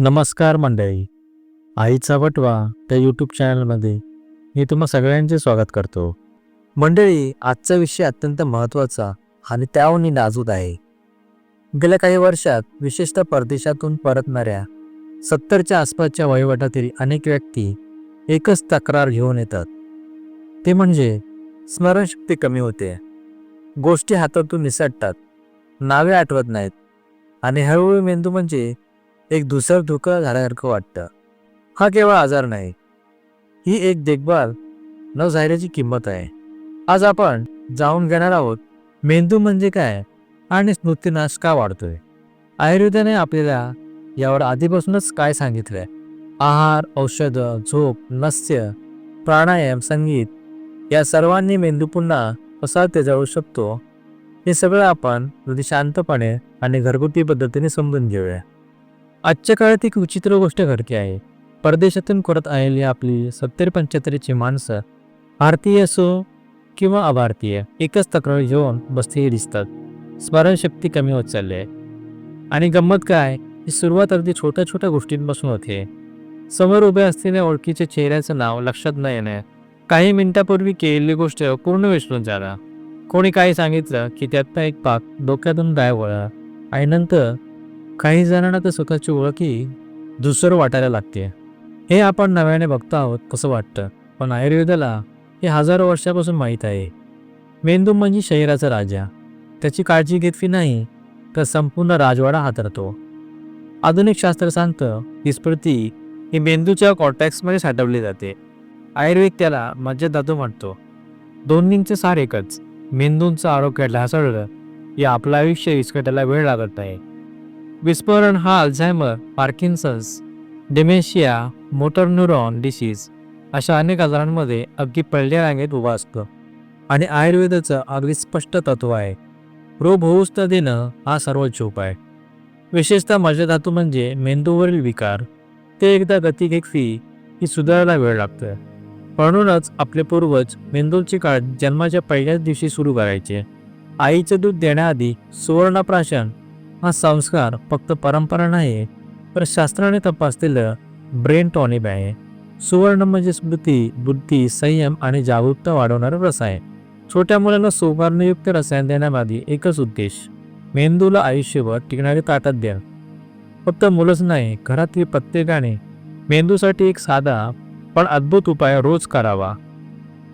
नमस्कार मंडळी. आईचा वटवा त्या यूट्यूब चॅनलमध्ये मी तुम्हा सगळ्यांचे स्वागत करतो. मंडळी आजचा विषय अत्यंत महत्त्वाचा आणि त्याहूनही नाजूक आहे. गेल्या काही वर्षात विशेषतः परदेशातून परतणाऱ्या सत्तरच्या आसपासच्या वयोगटातील अनेक व्यक्ती एकच तक्रार घेऊन येतात. ते म्हणजे स्मरणशक्ती कमी होते. गोष्टी हातातून निसटतात. नावे आठवत नाहीत. आणि हळूहळू मेंदू म्हणजे एक दुसरं धुकं झाल्यासारखं वाटतं. हा केवळ आजार नाही. ही एक देखभाल न जाहिराची किंमत आहे. आज आपण जाऊन घेणार आहोत मेंदू म्हणजे काय आणि स्मृतीनाश का वाढतोय? आयुर्वेदाने आपल्याला यावर आधीपासूनच काय सांगितलंय? आहार औषधं झोप नस्य प्राणायाम संगीत या सर्वांनी मेंदू पुन्हा कसा तेजाळू शकतो? हे सगळं आपण अगदी शांतपणे आणि घरगुती पद्धतीने समजून घेऊया. आजच्या काळात एक विचित्र गोष्ट घडते आहे. परदेशातून करत आलेली आपली सत्तर पंच्याहत्तरची माणसं भारतीय असो किंवा अभारतीय एकच तक्रार घेऊन बसलेली दिसतात. स्मरणशक्ती कमी होत चालली आहे. आणि गंमत काय? ही सुरुवात अगदी छोट्या छोट्या गोष्टींपासून होते. समोर उभे असलेल्या ओळखीच्या चेहऱ्याचं नाव लक्षात न येणे काही मिनिटापूर्वी केलेली गोष्ट पूर्ण विसरून जाणं. कोणी काही सांगितलं की त्यातनं एक पाक डोक्यातून गायब व्हायला आणि नंतर काही जणांना तर सुखाची ओळखी दुसरं वाटायला लागते हे आपण नव्याने बघतो आहोत कसं वाटतं? पण आयुर्वेदाला हे हजारो वर्षापासून माहीत आहे. मेंदू म्हणजे शरीराचा राजा. त्याची काळजी घेतली नाही तर संपूर्ण राजवाडा हातरतो. आधुनिक शास्त्र सांगतं ही स्मृती ही मेंदूच्या कॉर्टॅक्समध्ये साठवली जाते. आयुर्वेद त्याला मज्जाधातू म्हणतो. दोन्हींचे सार एकच. मेंदूंचं आरोग्य ढासळलं या आपलं आयुष्य विस्कटायला वेळ लागत नाही. विस्फोरण हा Alzheimer Parkinson's dementia motor neuron disease अशा अनेक आजारांमध्ये अगदी पहिल्या रांगेत उभा असतो. आणि आयुर्वेदाचं अगदी स्पष्ट तत्व आहे रोग होऊच देणं हा सर्वोच्च उपाय विशेषतः मज्जाधातू म्हणजे मेंदूवरील विकार ते एकदा गती घेतली की सुधारायला वेळ लागतो म्हणूनच आपले पूर्वज मेंदूची काळ जन्माच्या पहिल्याच दिवशी सुरू करायचे. आईचं दूध देण्याआधी सुवर्णप्राशन हा संस्कार फक्त परंपरा नाही तर शास्त्राने तपासलेलं ब्रेन टॉनिक आहे. सुवर्ण म्हणजे स्मृती बुद्धी संयम आणि जागरूकता वाढवणारा रस आहे. छोट्या मुलांना सुवर्णयुक्त रसायन देण्यामागे एकच उद्देश मेंदूला आयुष्यभर टिकणारी ताटात द्या फक्त मुलंच नाही घरातील प्रत्येकाने मेंदूसाठी एक साधा पण अद्भुत उपाय रोज करावा.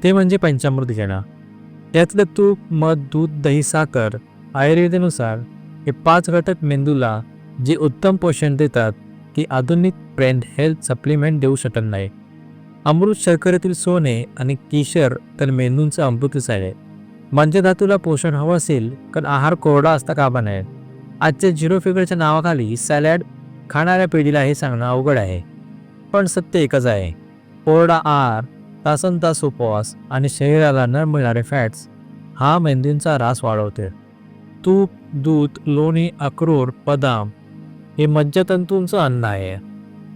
ते म्हणजे पंचामृत घेणं. त्यातलं तूप मध दूध दही साखर आयुर्वेदेनुसार हे पाच घटक मेंदूला जे उत्तम पोषण देतात की आधुनिक ब्रँड हेल्थ सप्लिमेंट देऊ शकत नाही. अमृत शर्करेतील सोने आणि केशर तर मेंदूंचं अमृतच आहे. म्हणजे धातूला पोषण हवं असेल तर आहार कोरडा असता कामा नये. आजच्या झिरो फिगरच्या नावाखाली सॅलॅड खाणाऱ्या पिढीला हे सांगणं अवघड आहे. पण सत्य एकच आहे. कोरडा आहार तासन तास उपवास आणि शरीराला न मिळणारे फॅट्स हा मेंदूंचा रास वाढवते तूप दूध लोणी अक्रोड बदाम हे मज्जतंतूंचं अन्न आहे.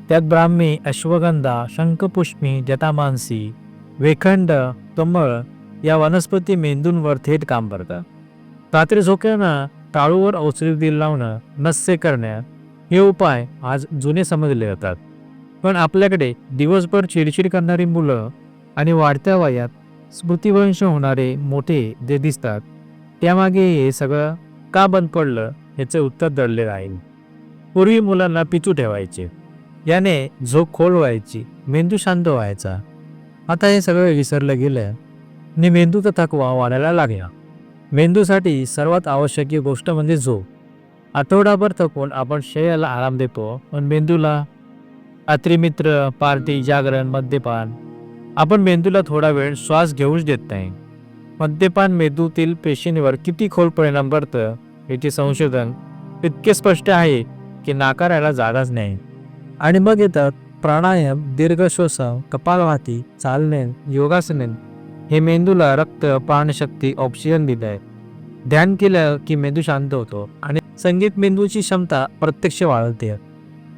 त्यात ब्राह्मी अश्वगंधा शंखपुष्मी जटामानसी वेखंड कमळ या वनस्पती मेंदूंवर थेट काम करतात रात्री झोक्यानं टाळूवर औषधी लावणं नस्य करण्या हे उपाय आज जुने समजले जातात. पण आपल्याकडे दिवसभर चिडचिड करणारी मुलं आणि वाढत्या वयात स्मृतिवंश होणारे मोठे जे दिसतात त्यामागे हे सगळं का बंद पडलं याचं उत्तर दडले राहील. पूर्वी मुलांना पिचू ठेवायचे. याने झोप खोल व्हायची मेंदू शांत व्हायचा. आता हे सगळं विसरलं गेलं आणि मेंदूचा थकवा वाढायला लागला. मेंदूसाठी सर्वात आवश्यक गोष्ट म्हणजे झोप. आठवडाभर थकून आपण शरीराला आराम देतो पण मेंदूला अत्रिमित्र पार्टी जागरण मद्यपान आपण मेंदूला थोडा वेळ श्वास घेऊच देत नाही. मद्यपान मेंदूतील पेशींवर किती खोल परिणाम करतं याचे संशोधन इतके स्पष्ट आहे की नाकारायला जागाच नाही. आणि मग येतात प्राणायाम दीर्घ श्वसन कपालभाती चालणे योगासने हे मेंदूला रक्त प्राणशक्ती ऑक्सिजन दिलं आहे ध्यान केलं की मेंदू शांत होतो आणि संगीत मेंदूची क्षमता प्रत्यक्ष वाढवते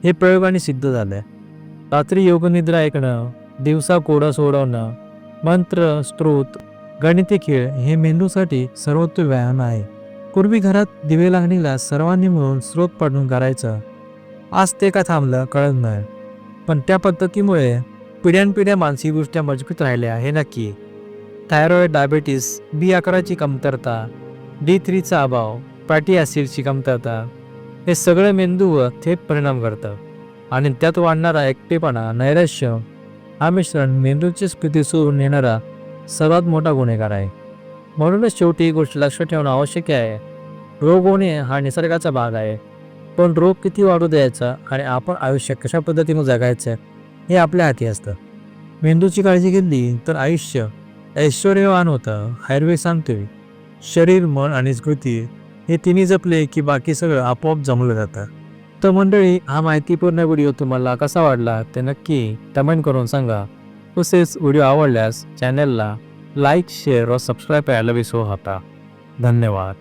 हे प्रयोगाने सिद्ध झालं रात्री योगनिद्रा ऐकणं दिवसा कोडं सोडवणं मंत्र स्त्रोत गणिती खेळ हे मेंदूसाठी सर्वोत्तम व्यायाम आहे. पूर्वी घरात दिवे लागणीला सर्वांनी मिळून स्रोत पाडून करायचं. आज ते का थांबलं कळत नाही. पण त्या पद्धतीमुळे पिढ्यानपिढ्या मानसिकदृष्ट्या मजबूत राहिल्या हे नक्की. थायरॉइड डायबेटीस बी अकराची कमतरता डी थ्रीचा अभाव फॅटी ॲसिडची कमतरता हे सगळं मेंदूवर थेट परिणाम करतं. आणि त्यात वाढणारा एकटेपणा नैराश्य हा मिश्रण मेंदूची स्थिती सोडून येणारा सर्वात मोठा गुन्हेगार आहे. म्हणूनच शेवटी ही गोष्ट लक्षात ठेवणं आवश्यक आहे. रोग होणे हा निसर्गाचा भाग आहे. पण रोग किती वाढू द्यायचा आणि आपण आयुष्य कशा पद्धतीनं जगायचं हे आपल्या हाती असतं. मेंदूची काळजी घेतली तर आयुष्य ऐश्वर्यवान होतं हायरवे सांगतोय. शरीर मन आणि स्मृती हे तिन्ही जपले की बाकी सगळं आपोआप जमलं जातं. तर मंडळी हा माहितीपूर्ण व्हिडिओ तुम्हाला कसा वाटला ते नक्की कमेंट करून सांगा. तसेच व्हिडिओ आवडल्यास चॅनलला लाईक शेअर व सबस्क्राईब करायला विसरू नका. धन्यवाद.